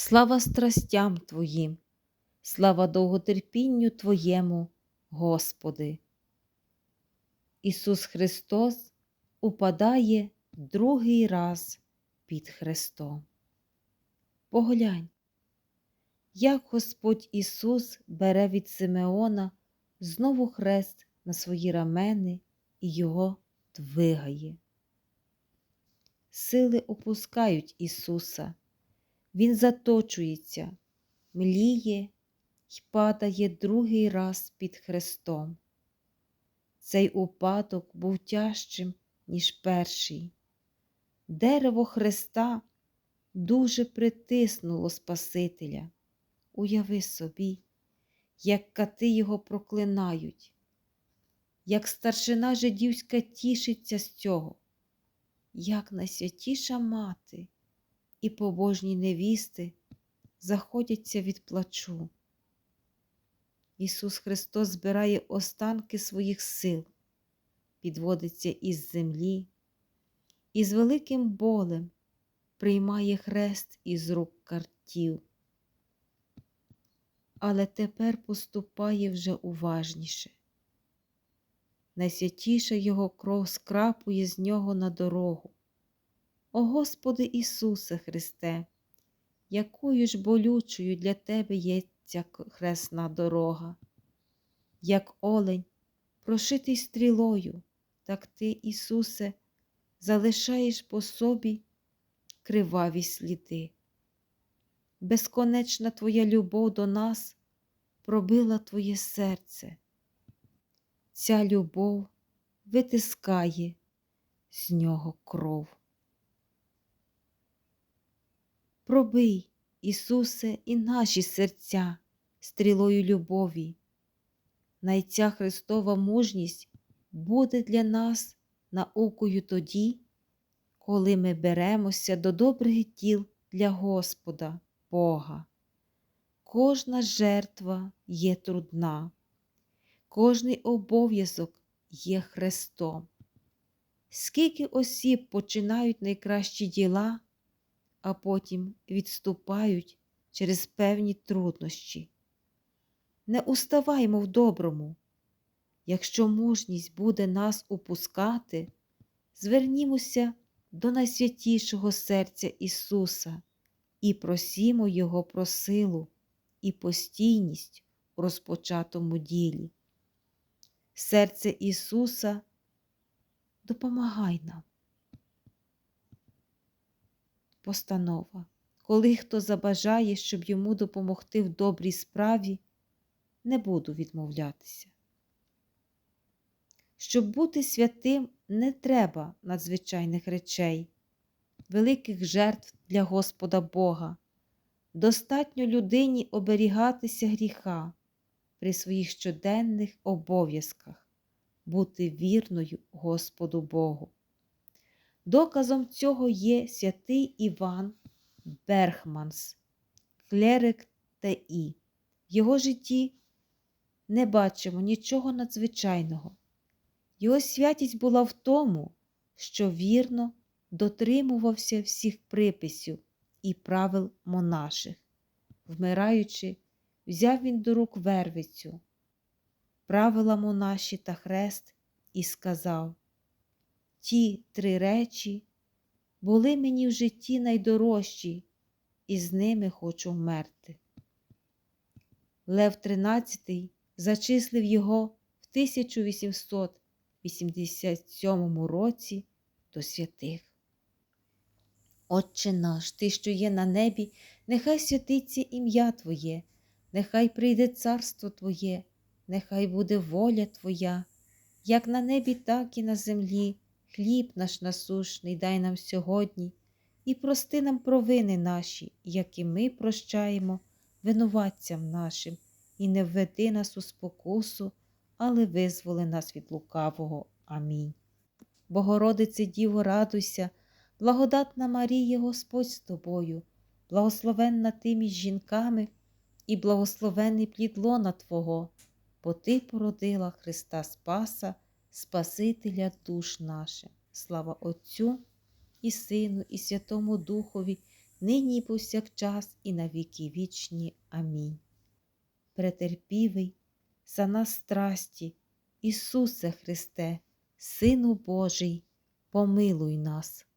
Слава страстям Твоїм, слава довготерпінню Твоєму, Господи. Ісус Христос упадає другий раз під Христом. Поглянь, як Господь Ісус бере від Симеона знову хрест на свої рамени і його двигає. Сили опускають Ісуса, Він заточується, мліє й падає другий раз під Христом. Цей упадок був тяжчим, ніж перший. Дерево Христа дуже притиснуло Спасителя. Уяви собі, як кати його проклинають, як старшина жидівська тішиться з цього, як найсвятіша мати і побожні невісти заходяться від плачу. Ісус Христос збирає останки своїх сил, підводиться із землі і з великим болем приймає хрест із рук картів. Але тепер поступає вже уважніше. Найсвятіша Його кров скрапує з нього на дорогу. О Господи Ісусе Христе, якою ж болючою для Тебе є ця хресна дорога, як олень, прошитий стрілою, так Ти, Ісусе, залишаєш по собі криваві сліди. Безконечна Твоя любов до нас пробила Твоє серце. Ця любов витискає з нього кров. Пробий, Ісусе, і наші серця стрілою любові. Най ця Христова мужність буде для нас наукою тоді, коли ми беремося до добрих діл для Господа, Бога. Кожна жертва є трудна, кожний обов'язок є Христом. Скільки осіб починають найкращі діла, а потім відступають через певні труднощі. Не уставаймо в доброму. Якщо мужність буде нас упускати, звернімося до найсвятішого серця Ісуса і просімо Його про силу і постійність у розпочатому ділі. Серце Ісуса допомагай нам. Постанова. Коли хто забажає, щоб йому допомогти в добрій справі, не буду відмовлятися. Щоб бути святим, не треба надзвичайних речей, великих жертв для Господа Бога. Достатньо людині оберігатися гріха при своїх щоденних обов'язках, бути вірною Господу Богу. Доказом цього є святий Іван Берхманс, клерик Т.І. В його житті не бачимо нічого надзвичайного. Його святість була в тому, що вірно дотримувався всіх приписів і правил монаших. Вмираючи, взяв він до рук вервицю, правила монаші та хрест і сказав Ті три речі були мені в житті найдорожчі, і з ними хочу вмерти. Лев XIII зачислив його в 1887 році до святих. Отче наш, Ти, що є на небі, нехай святиться ім'я Твоє, нехай прийде царство Твоє, нехай буде воля Твоя, як на небі, так і на землі. Хліб наш насушний дай нам сьогодні і прости нам провини наші, як і ми прощаємо винуватцям нашим, і не введи нас у спокусу, але визволи нас від лукавого. Амінь. Богородице Діво, радуйся, благодатна Марія, Господь з тобою, благословенна ти між жінками і благословений плід лона Твого, бо Ти породила Христа Спаса. Спасителя душ наших. Слава Отцю і Сину, і Святому Духові, нині і повсякчас, і на віки вічні. Амінь. Претерпівий, за нас страсті, Ісусе Христе, Сину Божий, помилуй нас.